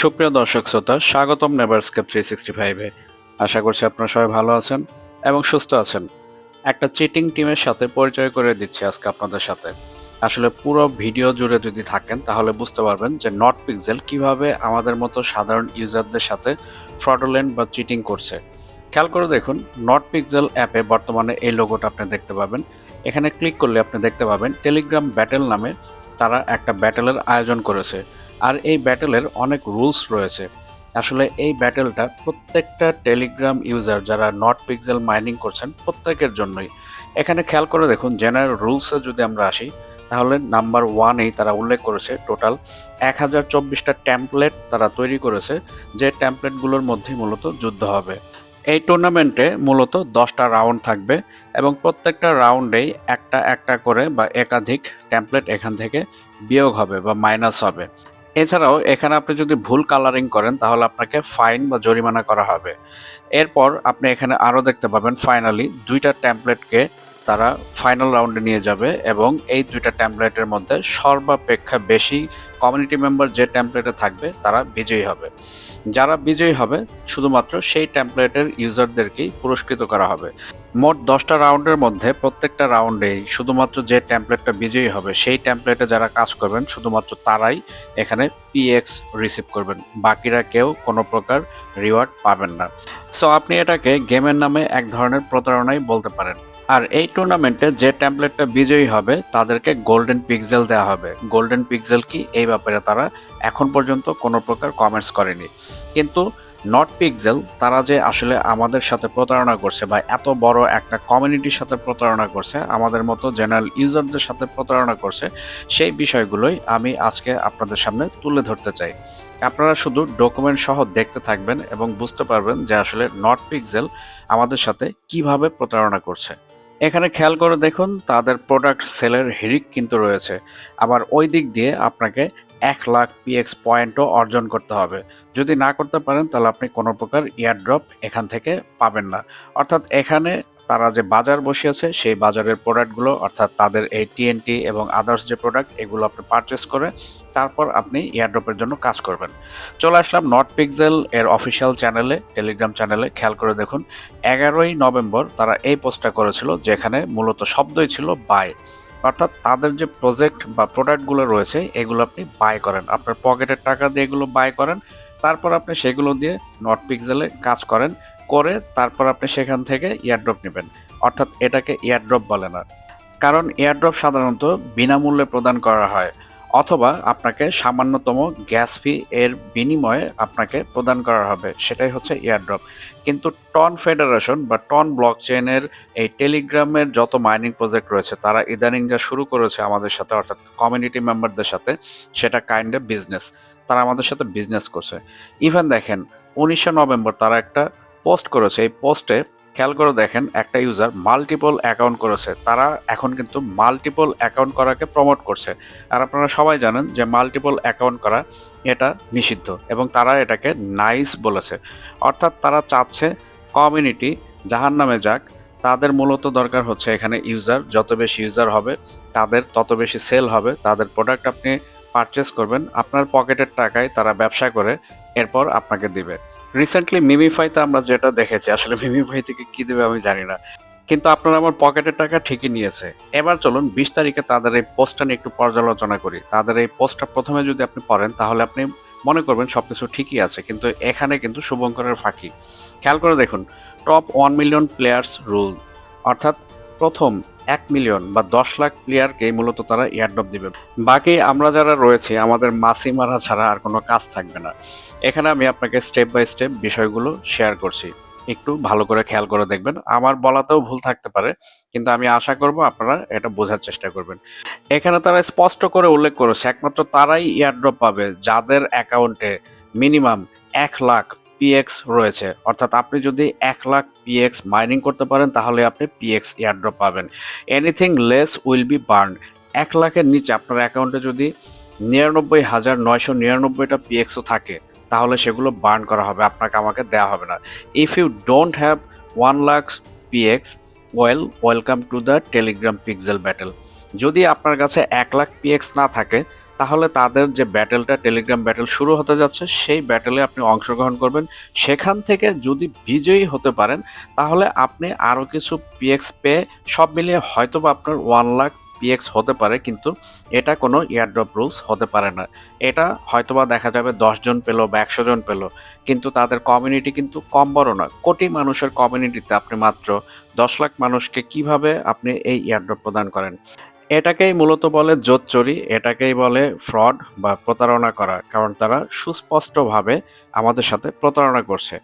সুপ্রিয় দর্শক শ্রোতা, স্বাগতম নেভারস্কেপ থ্রি সিক্সটি ফাইভে আশা করছি আপনারা সবাই ভালো আছেন এবং সুস্থ আছেন। একটা চিটিং টিমের সাথে পরিচয় করে দিচ্ছি আজকে আপনাদের সাথে। আসলে পুরো ভিডিও জুড়ে যদি থাকেন, তাহলে বুঝতে পারবেন যে নট পিক্সেল কীভাবে আমাদের মতো সাধারণ ইউজারদের সাথে ফ্রডলেন্ট বা চিটিং করছে। খেয়াল করে দেখুন নট পিক্সেল অ্যাপে বর্তমানে এই লোগোটা আপনি দেখতে পাবেন। এখানে ক্লিক করলে আপনি দেখতে পাবেন টেলিগ্রাম ব্যাটেল নামে তারা একটা ব্যাটেলের আয়োজন করেছে। আর এই ব্যাটেলের অনেক রুলস রয়েছে। আসলে এই ব্যাটেলটা প্রত্যেকটা টেলিগ্রাম ইউজার যারা নট পিক্সেল মাইনিং করছেন প্রত্যেকের জন্যই। এখানে খেয়াল করে দেখুন জেনারেল রুলসে যদি আমরা আসি, তাহলে নাম্বার ওয়ানেই তারা উল্লেখ করেছে টোটাল এক হাজার চব্বিশটা ট্যাম্পলেট তারা তৈরি করেছে, যে ট্যাম্পলেটগুলোর মধ্যে মূলত যুদ্ধ হবে। এই টুর্নামেন্টে মূলত দশটা রাউন্ড থাকবে এবং প্রত্যেকটা রাউন্ডেই একটা একটা করে বা একাধিক ট্যাম্পলেট এখান থেকে বিয়োগ হবে বা মাইনাস হবে। এছাড়াও এখানে আপনি যদি ভুল কালারিং করেন, তাহলে আপনাকে ফাইন বা জরিমানা করা হবে। এরপর আপনি এখানে আরও দেখতে পাবেন ফাইনালি দুইটা ট্যাম্পলেটকে তারা ফাইনাল রাউন্ডে নিয়ে যাবে এবং এই দুইটা ট্যাম্পলেটের মধ্যে সর্বাপেক্ষা বেশি কমিউনিটি মেম্বার যে ট্যাম্পলেটে থাকবে, তারা বিজয়ী হবে। যারা বিজয়ী হবে, শুধুমাত্র সেই ট্যাম্পলেটের ইউজারদেরকেই পুরস্কৃত করা হবে। মোট দশটা রাউন্ডের মধ্যে প্রত্যেকটা রাউন্ডেই শুধুমাত্র যে ট্যাম্পলেটটা বিজয়ী হবে, সেই ট্যাম্পলেটে যারা কাজ করবেন, শুধুমাত্র তারাই এখানে পিএক্স রিসিভ করবেন। বাকিরা কেউ কোনো প্রকার রিওয়ার্ড পাবেন না। সো আপনি এটাকে গেমের নামে এক ধরনের প্রতারণাই বলতে পারেন। আর এই টুর্নামেন্টে যে ট্যাম্পলেটটা বিজয়ী হবে, তাদেরকে গোল্ডেন পিক্সেল দেওয়া হবে। গোল্ডেন পিক্সেল কি? এই ব্যাপারে তারা এখন পর্যন্ত কোনো প্রকার কমেন্টস করেনি। কিন্তু নট পিক্সেল তারা যে আসলে আমাদের সাথে প্রতারণা করছে বা এত বড় একটা কমিউনিটির সাথে প্রতারণা করছে, আমাদের মতো জেনারেল ইউজারদের সাথে প্রতারণা করছে, সেই বিষয়গুলোই আমি আজকে আপনাদের সামনে তুলে ধরতে চাই। আপনারা শুধু ডকুমেন্ট সহ দেখতে থাকবেন এবং বুঝতে পারবেন যে আসলে নট পিক্সেল আমাদের সাথে কীভাবে প্রতারণা করছে। এখানে খেয়াল করে দেখুন, তাদের প্রোডাক্ট সেলের হিরিক কিন্তু রয়েছে। আবার ওই দিক দিয়ে আপনাকে এক লাখ পিএক্স পয়েন্টও অর্জন করতে হবে। যদি না করতে পারেন, তাহলে আপনি কোনো প্রকার ইয়ারড্রপ এখান থেকে পাবেন না। অর্থাৎ এখানে তারা যে বাজার বসিয়েছে, সেই বাজারের প্রোডাক্টগুলো অর্থাৎ তাদের এই টিএনটি এবং আদার্স যে প্রোডাক্ট এগুলো আপনি পারচেস করে তারপর আপনি ইয়ারড্রপের জন্য কাজ করবেন। চলে আসলাম নট পিক্সেল এর অফিসিয়াল চ্যানেলে টেলিগ্রাম চ্যানেলে খেয়াল করে দেখুন, এগারোই নভেম্বর তারা এই পোস্টটা করেছিল, যেখানে মূলত শব্দই ছিল বাই অর্থাৎ তাদের যে প্রজেক্ট বা প্রোডাক্টগুলো রয়েছে, এগুলো আপনি বাই করেন। আপনার পকেটের টাকা দিয়ে এগুলো বাই করেন, তারপর আপনি সেগুলো দিয়ে নট পিক্সেলে কাজ করেন, করে তারপর আপনি সেখান থেকে ইয়ারড্রপ নেবেন। অর্থাৎ এটাকে ইয়ারড্রপ বলে না। কারণ এয়ারড্রপ সাধারণত বিনামূল্যে প্রদান করা হয়। অথবা আপনাকে সামান্যতম গ্যাস ফি এর বিনিময়ে আপনাকে প্রদান করা হবে, সেটাই হচ্ছে এয়ারড্রপ কিন্তু টন ফেডারেশন বা টন ব্লক চেনের এই টেলিগ্রামের যত মাইনিং প্রজেক্ট রয়েছে, তারা ইদানিং যা শুরু করেছে আমাদের সাথে, অর্থাৎ কমিউনিটি মেম্বারদের সাথে, সেটা কাইন্ড অফ বিজনেস তারা আমাদের সাথে বিজনেস করছে। ইভেন দেখেন, উনিশে নভেম্বর তারা একটা পোস্ট করেছে, এই পোস্টে খেয়াল করে দেখেন, একটা ইউজার মাল্টিপল অ্যাকাউন্ট করেছে। তারা এখন কিন্তু মাল্টিপল অ্যাকাউন্ট করাকে প্রমোট করছে। আর আপনারা সবাই জানেন যে মাল্টিপল অ্যাকাউন্ট করা এটা নিষিদ্ধ এবং তারা এটাকে নাইস বলেছে। অর্থাৎ তারা চাচ্ছে কমিউনিটি জাহান নামে যাক, তাদের মূলত দরকার হচ্ছে এখানে ইউজার যত বেশি ইউজার হবে, তাদের তত বেশি সেল হবে, তাদের প্রোডাক্ট আপনি পারচেস করবেন, আপনার পকেটের টাকায় তারা ব্যবসা করে, এরপর আপনাকে দিবে। রিসেন্টলি মিমিফাইতে আমরা যেটা দেখেছি, আসলে মিমিফাই থেকে কি দেবে আমি জানি না। কিন্তু আপনারা আমার পকেটের টাকা ঠিকই নিয়েছে। এবার চলুন বিশ তারিখে তাদের এই পোস্টটা নিয়ে একটু পর্যালোচনা করি। তাদের এই পোস্টটা প্রথমে যদি আপনি পড়েন, তাহলে আপনি মনে করবেন সব কিছু ঠিকই আছে, কিন্তু এখানে কিন্তু শুভঙ্করের ফাঁকি। খেয়াল করে দেখুন top one million players rule অর্থাৎ প্রথম এক মিলিয়ন বা দশ লাখ প্লেয়ারকে মূলত তারা এয়ারড্রপ দিবে। বাকি আমরা যারা রয়েছে, আমাদের মাসি মারা ছাড়া আর কোনো কাজ থাকবে না। এখানে আমি আপনাকে স্টেপ বাই স্টেপ বিষয়গুলো শেয়ার করছি। একটু ভালো করে খেয়াল করে দেখবেন। আমার বলাতেও ভুল থাকতে পারে, কিন্তু আমি আশা করব আপনারা এটা বোঝার চেষ্টা করবেন। এখানে তারা স্পষ্ট করে উল্লেখ করেছে, একমাত্র তারাই এয়ারড্রপ পাবে যাদের অ্যাকাউন্টে মিনিমাম এক লাখ পিএক্স রয়েছে। অর্থাৎ আপনি যদি এক লাখ পিএক্স মাইনিং করতে পারেন, তাহলে আপনি পিএক্স এয়ারড্রপ পাবেন। Anything less will be burn এক লাখের নিচে আপনার অ্যাকাউন্টে যদি নিরানব্বই হাজার নয়শো নিরানব্বইটা পিএক্সও থাকে, তাহলে সেগুলো বার্ন করা হবে, আপনাকে আমাকে দেওয়া হবে না। If you don't have one lakhs PX well welcome to the Telegram pixel battle যদি আপনার কাছে এক লাখ পিএক্স না থাকে তাহলে তাদের যে ব্যাটেলটা টেলিগ্রাম ব্যাটেল শুরু হতে যাচ্ছে, সেই ব্যাটেলে আপনি অংশগ্রহণ করবেন। সেখান থেকে যদি বিজয়ী হতে পারেন, তাহলে আপনি আরও কিছু পিএক্স পেয়ে সব মিলিয়ে হয়তো বা আপনার ওয়ান লাখ পিএক্স হতে পারে, কিন্তু এটা কোনো ইয়ারড্রপ রুলস হতে পারে না। এটা হয়তোবা দেখা যাবে জন পেল বা একশো জন পেল, কিন্তু তাদের কমিউনিটি কিন্তু কম বড় না। কোটি মানুষের কমিউনিটিতে আপনি মাত্র দশ লাখ মানুষকে কীভাবে আপনি এই ইয়ারড্রপ প্রদান করেন? এটাকেই মূলত বলে জোচ্চুরি এটাকেই বলে ফ্রড বা প্রতারণা করা, কারণ তারা সুস্পষ্টভাবে আমাদের সাথে প্রতারণা করছে।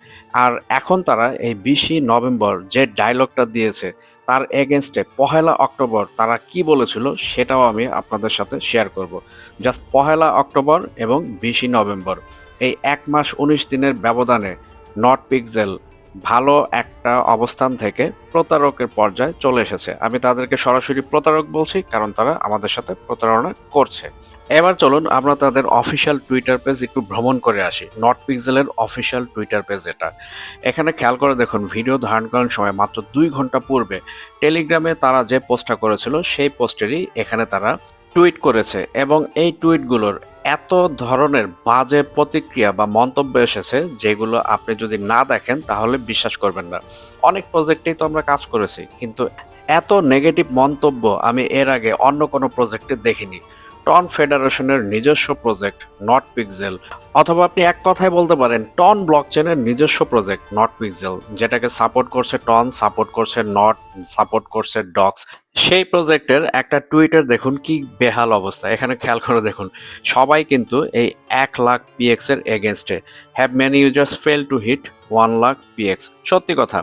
আর এখন তারা এই বিশে নভেম্বর যে ডায়লগটা দিয়েছে, তার এগেনস্টে পহেলা অক্টোবর তারা কি বলেছিল সেটাও আমি আপনাদের সাথে শেয়ার করব। জাস্ট পহেলা অক্টোবর এবং বিশে নভেম্বর। এই এক মাস উনিশ দিনের ব্যবধানে নট পিকজেল ভালো একটা অবস্থান থেকে প্রতারকের পর্যায়ে চলে এসেছে। আমি তাদেরকে সরাসরি প্রতারক বলছি কারণ তারা আমাদের সাথে প্রতারণা করছে। এবার চলুন আমরা তাদের অফিসিয়াল টুইটার পেজ একটু ভ্রমণ করে আসি। নট পিক্সেলের অফিসিয়াল টুইটার পেজ এটা। এখানে খেয়াল করে দেখুন, ভিডিও ধারণ করার সময় মাত্র দুই ঘণ্টা পূর্বে টেলিগ্রামে তারা যে পোস্টটা করেছিল, সেই পোস্টেরই এখানে তারা টুইট করেছে এবং এই টুইটগুলোর এত ধরনের বাজে প্রতিক্রিয়া বা মন্তব্য এসেছে যেগুলো আপনি যদি না দেখেন, তাহলে বিশ্বাস করবেন না। অনেক প্রজেক্টেই তো আমরা কাজ করেছি, কিন্তু এত নেগেটিভ মন্তব্য আমি এর আগে অন্য কোনো প্রজেক্টে দেখিনি। টন ফেডারেশনের নিজস্ব প্রজেক্ট নট পিক্সেল। অথবা আপনি এক কথায় বলতে পারেন, টন ব্লকচেনের নিজস্ব প্রজেক্ট নট পিক্সেল, যেটাকে সাপোর্ট করছে টন, সাপোর্ট করছে নট, সাপোর্ট করছে ডক্স। সেই প্রজেক্টের একটা টুইটার দেখুন, কি বেহাল অবস্থা। এখানে খেয়াল করে দেখুন, সবাই কিন্তু এই এক লাখ পিএক্স এর এগেনস্টে। Have many users fail to hit one lakh PX সত্যি কথা,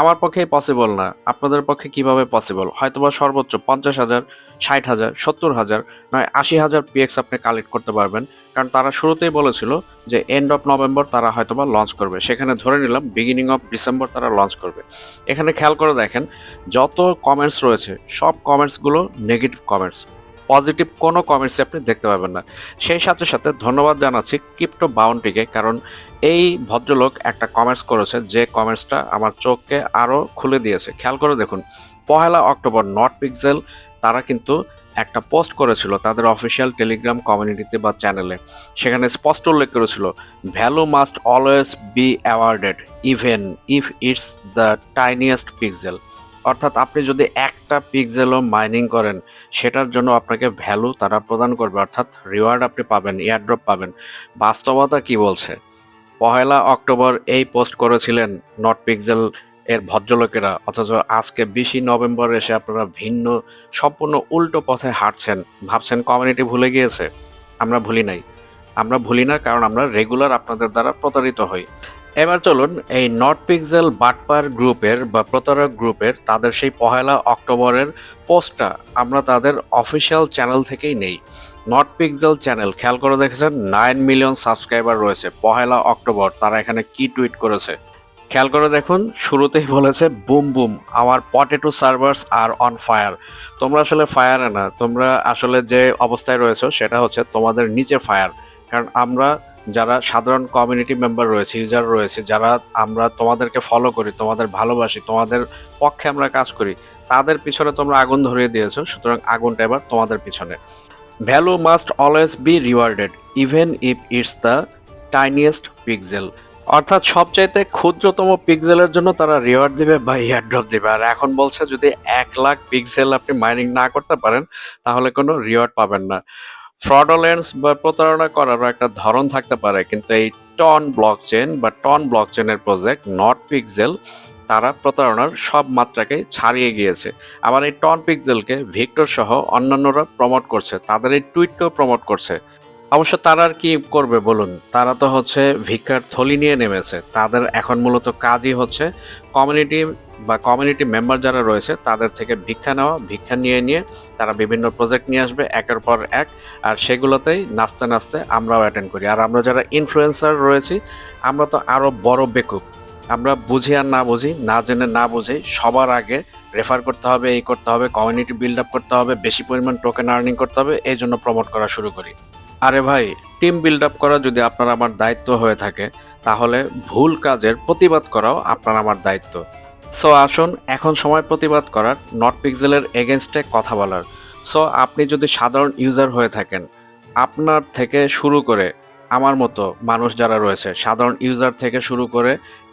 আমার পক্ষে পসিবল না। আপনাদের পক্ষে কীভাবে পসিবল হয়তোবা সর্বোচ্চ পঞ্চাশ হাজার ষাট হাজার, সত্তর হাজার, নয়, আশি হাজার পিএক্স আপনি কালেক্ট করতে পারবেন। কারণ তারা শুরুতেই বলেছিল যে এন্ড অফ নভেম্বর তারা হয়তোবা লঞ্চ করবে। সেখানে ধরে নিলাম বিগিনিং অফ ডিসেম্বর তারা লঞ্চ করবে। এখানে খেয়াল করে দেখেন, যত কমেন্টস রয়েছে, সব কমেন্টসগুলো নেগেটিভ কমেন্টস পজিটিভ কোনো কমেন্টসই আপনি দেখতে পাবেন না। সেই সাথে সাথে ধন্যবাদ জানাচ্ছি ক্রিপ্টো বাউন্টিকে কারণ এই ভদ্রলোক একটা কমেন্টস করেছে যে কমেন্টসটা আমার চোখকে আরও খুলে দিয়েছে। খেয়াল করে দেখুন, পহেলা অক্টোবর নট পিক্সেল তারা কিন্তু একটা পোস্ট করেছিল তাদের অফিসিয়াল টেলিগ্রাম কমিউনিটিতে বা চ্যানেলে। সেখানে স্পষ্ট উল্লেখ করেছিল, value must always be awarded even if it's the tiniest pixel. অর্থাৎ আপনি যদি একটা পিক্সেলও মাইনিং করেন, সেটার জন্য আপনাকে ভ্যালু তারা প্রদান করবে। অর্থাৎ রিওয়ার্ড আপনি পাবেন, এয়ারড্রপ পাবেন। বাস্তবতা কি বলছে? পহেলা অক্টোবর এই পোস্ট করেছিলেন নট পিক্সেল এর ভদ্রলোকেরা, অথচ আজকে বিশে নভেম্বর এসে আপনারা ভিন্ন, সম্পূর্ণ উল্টো পথে হাঁটছেন, ভাবছেন কমিউনিটি ভুলে গিয়েছে। আমরা ভুলি নাই। আমরা ভুলি না, কারণ আমরা রেগুলার আপনাদের দ্বারা প্রতারিত হই। এবার চলুন, এই নট পিক্সেল বাটপার গ্রুপের বা প্রতারক গ্রুপের তাদের সেই পহেলা অক্টোবরের পোস্টটা আমরা তাদের অফিসিয়াল চ্যানেল থেকেই নেই। নট পিক্সেল চ্যানেল খেয়াল করে দেখেছেন? নাইন মিলিয়ন সাবস্ক্রাইবার রয়েছে। পহেলা অক্টোবর, তারা এখানে কি টুইট করেছে? খেয়াল করে দেখুন, শুরুতেই বলেছে, বুম বুম, আমার potato servers are on fire তোমরা আসলে ফায়ারে না, তোমরা আসলে যে অবস্থায় রয়েছে, সেটা হচ্ছে তোমাদের নিচে ফায়ার কারণ আমরা যারা সাধারণ কমিউনিটি মেম্বার রয়েছে ইউজার রয়েছে, যারা আমরা তোমাদেরকে ফলো করি, তোমাদের ভালোবাসি, তোমাদের পক্ষে আমরা কাজ করি, তাদের পিছনে তোমরা আগুন ধরিয়ে দিয়েছ, সুতরাং আগুনটা এবার তোমাদের পিছনে। Value must always be rewarded even if it's the tiniest pixel অর্থাৎ সবচাইতে ক্ষুদ্রতম পিক্সেলের জন্য তারা রিওয়ার্ড দিবে বা ইয়ারড্রপ দিবে। আর এখন বলছে যদি এক লাখ পিক্সেল আপনি মাইনিং না করতে পারেন, তাহলে কোনো রিওয়ার্ড পাবেন না। ফ্রডলেন্স বা প্রতারণা করারও একটা ধরন থাকতে পারে, কিন্তু এই টন ব্লক চেন বা টন ব্লক চেনের প্রজেক্ট নট পিক্সেল তারা প্রতারণার সব মাত্রাকেই ছাড়িয়ে গিয়েছে। আবার এই টন পিক্সেলকে ভিক্টর সহ অন্যান্যরা প্রমোট করছে, তাদের এই টুইটকেও প্রমোট করছে। অবশ্য তারা আর কি করবে বলুন? তারা তো হচ্ছে ভিক্ষার থলি নিয়ে নেমেছে। তাদের এখন মূলত কাজই হচ্ছে কমিউনিটি বা কমিউনিটি মেম্বার যারা রয়েছে, তাদের থেকে ভিক্ষা নেওয়া, ভিক্ষা নিয়ে নিয়ে তারা বিভিন্ন প্রজেক্ট নিয়ে আসবে, একের পর এক, আর সেগুলোতেই নাচতে নাচতে আমরাও অ্যাটেন্ড করি। আর আমরা যারা ইনফ্লুয়েন্সার রয়েছি, আমরা তো আরও বড় বেকুব। আমরা বুঝি আর না বুঝি, না জেনে না বুঝি সবার আগে রেফার করতে হবে, এই করতে হবে কমিউনিটি বিল্ড আপ করতে হবে, বেশি পরিমাণ টোকেন আর্নিং করতে হবে, এই জন্য প্রমোট করা শুরু করি। আরে ভাই টিম বিল্ড আপ করা যদি আপনার আমার দায়িত্ব হয়ে থাকে, তাহলে ভুল কাজের প্রতিবাদ করাও আপনার আমার দায়িত্ব। সো আসুন, এখন সময় প্রতিবাদ করার নট পিক্সেলের এগেনস্টে কথা বলার। সো আপনি যদি সাধারণ ইউজার হয়ে থাকেন, আপনার থেকে শুরু করে আমার মতো মানুষ যারা রয়েছে, সাধারণ ইউজার থেকে শুরু করে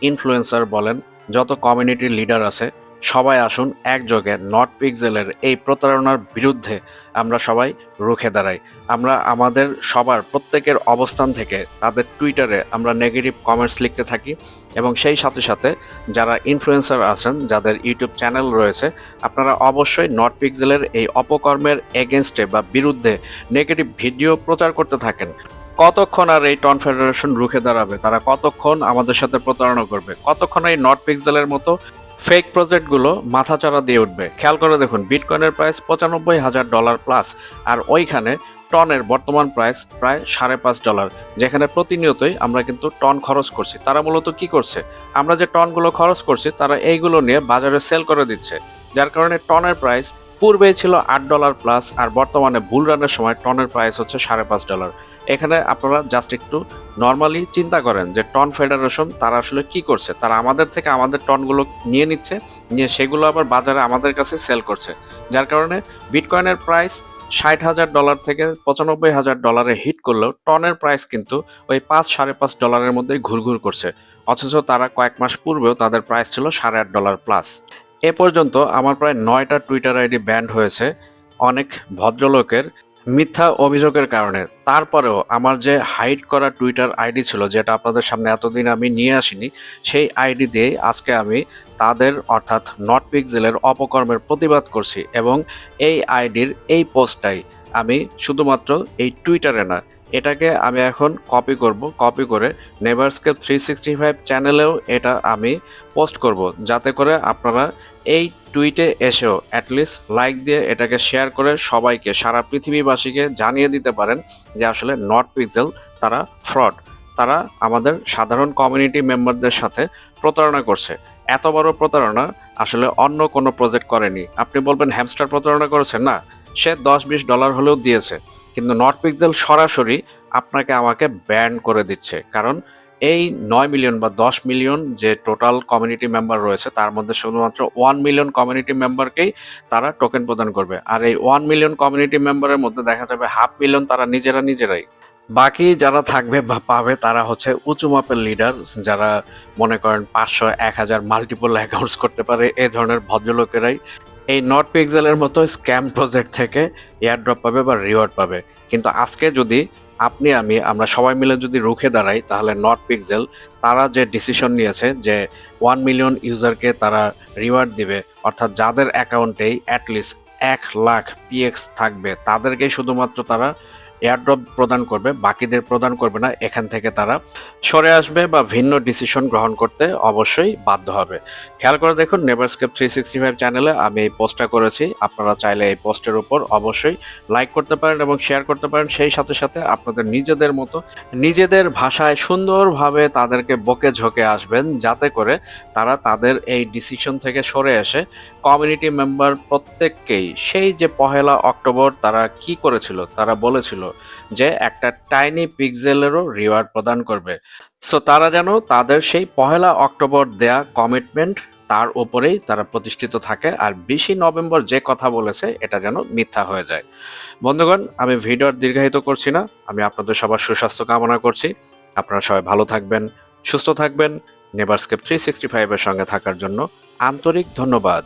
ইনফ্লুয়েন্সার বলেন, যত কমিউনিটির লিডার আছে সবাই আসুন একযোগে নট পিক্সেলের এই প্রতারণার বিরুদ্ধে আমরা সবাই রুখে দাঁড়াই। আমরা আমাদের সবার প্রত্যেকের অবস্থান থেকে তাদের টুইটারে আমরা নেগেটিভ কমেন্টস লিখতে থাকি এবং সেই সাথে সাথে যারা ইনফ্লুয়েন্সার আছেন, যাদের ইউটিউব চ্যানেল রয়েছে, আপনারা অবশ্যই নট পিক্সেলের এই অপকর্মের এগেনস্টে বা বিরুদ্ধে নেগেটিভ ভিডিও প্রচার করতে থাকেন। কতক্ষণ আর এই টন ফেডারেশন রুখে দাঁড়াবে? তারা কতক্ষণ আমাদের সাথে প্রতারণা করবে? কতক্ষণ এই নট পিক্সেলের মতো ফেক প্রজেক্টগুলো মাথাচাড়া দিয়ে উঠবে। খেয়াল করে দেখুন বিটকয়েনের প্রাইস পঁচানব্বই হাজার ডলার প্লাস আর ওইখানে টনের বর্তমান প্রাইস প্রায় সাড়ে পাঁচ ডলার যেখানে প্রতিনিয়তই আমরা কিন্তু টন খরচ করছি। তারা মূলত কি করছে? আমরা যে টনগুলো খরচ করছি, তারা এইগুলো নিয়ে বাজারে সেল করে দিচ্ছে। যার কারণে টনের প্রাইস পূর্বেই ছিল আট ডলার প্লাস আর বর্তমানে বুল রানের সময় টনের প্রাইস হচ্ছে সাড়ে পাঁচ ডলার এখানে আপনারা জাস্ট একটু নর্মালি চিন্তা করেন যে টন ফেডারেশন তারা আসলে কি করছে? তারা আমাদের থেকে আমাদের টনগুলো নিয়ে নিচ্ছে, নিয়ে সেগুলো আবার বাজারে আমাদের কাছে সেল করছে। যার কারণে বিটকয়েনের প্রাইস ষাট হাজার ডলার থেকে পঁচানব্বই হাজার ডলারে হিট করলেও টনের প্রাইস কিন্তু ওই পাঁচ, সাড়ে পাঁচ ডলারের মধ্যেই ঘুরঘুর করছে। অথচ তারা কয়েক মাস পূর্বেও তাদের প্রাইস ছিল সাড়ে আট ডলার প্লাস এ পর্যন্ত আমার প্রায় নয়টা টুইটার আইডি ব্যান্ড হয়েছে। অনেক ভদ্রলোকের মিথ্যা অভিযোগের কারণে। তারপরেও আমার যে হাইড করা টুইটার আইডি ছিল, যেটা আপনাদের সামনে এতদিন আমি নিয়ে আসিনি, সেই আইডি দিয়ে আজকে আমি তাদের, অর্থাৎ নট পিক্সেলের অপকর্মের প্রতিবাদ করছি এবং এই আইডির এই পোস্টটাই আমি শুধুমাত্র এই টুইটারে না এটাকে আমি এখন কপি করব কপি করে নেভারস্কেপ থ্রি সিক্সটি ফাইভ চ্যানেলেও এটা আমি পোস্ট করব, যাতে করে আপনারা এই টুইটে এসেও অ্যাটলিস্ট লাইক দিয়ে এটাকে শেয়ার করে সবাইকে, সারা পৃথিবীবাসীকে জানিয়ে দিতে পারেন যে আসলে নট পিক্সেল তারা ফ্রড তারা আমাদের সাধারণ কমিউনিটি মেম্বারদের সাথে প্রতারণা করছে। এত বড় প্রতারণা আসলে অন্য কোনো প্রজেক্ট করেনি। আপনি বলবেন হ্যামস্টার প্রতারণা করেছে না, সে দশ বিশ ডলার হলেও দিয়েছে। কিন্তু নট পিক্সেল সরাসরি আপনাকে আমাকে ব্যান করে দিচ্ছে। কারণ এই নয় মিলিয়ন বা দশ মিলিয়ন যে টোটাল কমিউনিটি মেম্বার রয়েছে, তার মধ্যে শুধুমাত্র ওয়ান মিলিয়ন কমিউনিটি মেম্বারকেই তারা টোকেন প্রদান করবে। আর এই ওয়ান মিলিয়ন কমিউনিটি মেম্বারের মধ্যে দেখা যাবে হাফ মিলিয়ন তারা নিজেরা নিজেরাই। বাকি যারা থাকবে বা পাবে, তারা হচ্ছে উঁচু মাপের লিডার যারা মনে করেন পাঁচশো, এক হাজার মাল্টিপল অ্যাকাউন্টস করতে পারে, এ ধরনের ভদ্রলোকেরাই। এই নট পিক্সেলের মতো স্ক্যাম প্রজেক্ট থেকে এয়ারড্রপ পাবে বা রিওয়ার্ড পাবে। কিন্তু আজকে যদি আপনি, আমি, আমরা সবাই মিলে যদি রুখে দাঁড়াই, তাহলে নট পিক্সেল তারা যে ডিসিশন নিয়েছে যে ওয়ান মিলিয়ন ইউজারকে তারা রিওয়ার্ড দিবে, অর্থাৎ যাদের অ্যাকাউন্টেই অ্যাটলিস্ট এক লাখ পিএক্স থাকবে, তাদেরকেই শুধুমাত্র তারা এয়ারড্রপ প্রদান করবে, বাকিদের প্রদান করবে না, এখান থেকে তারা সরে আসবে বা ভিন্ন ডিসিশন গ্রহণ করতে অবশ্যই বাধ্য হবে। খেয়াল করে দেখুন নেভারস্কেপ থ্রি সিক্সটি ফাইভ চ্যানেলে আমি এই পোস্টটা করেছি, আপনারা চাইলে এই পোস্টের উপর অবশ্যই লাইক করতে পারেন এবং শেয়ার করতে পারেন, সেই সাথে সাথে আপনাদের নিজেদের মতো, নিজেদের ভাষায় সুন্দরভাবে তাদেরকে বকে ঝোঁকে আসবেন, যাতে করে তারা তাদের এই ডিসিশন থেকে সরে এসে কমিউনিটি মেম্বার প্রত্যেককেই, সেই যে পহেলা অক্টোবর তারা কি করেছিল, তারা বলেছিল যে একটা টাইনি পিক্সেলেরও রিওয়ার্ড প্রদান করবে। সো তারা যেন তাদের সেই পহেলা অক্টোবর দেয়া কমিটমেন্ট তার উপরেই তারা প্রতিষ্ঠিত থাকে আর বিশে নভেম্বর যে কথা বলেছে, এটা যেন মিথ্যা হয়ে যায়। বন্ধুগণ, আমি ভিডিও আর দীর্ঘায়িত করছি না। আমি আপনাদের সবার সুস্বাস্থ্য কামনা করছি। আপনারা সবাই ভালো থাকবেন, সুস্থ থাকবেন নেভারস্কেপ থ্রি সিক্সটি ফাইভের সঙ্গে থাকার জন্য আন্তরিক ধন্যবাদ।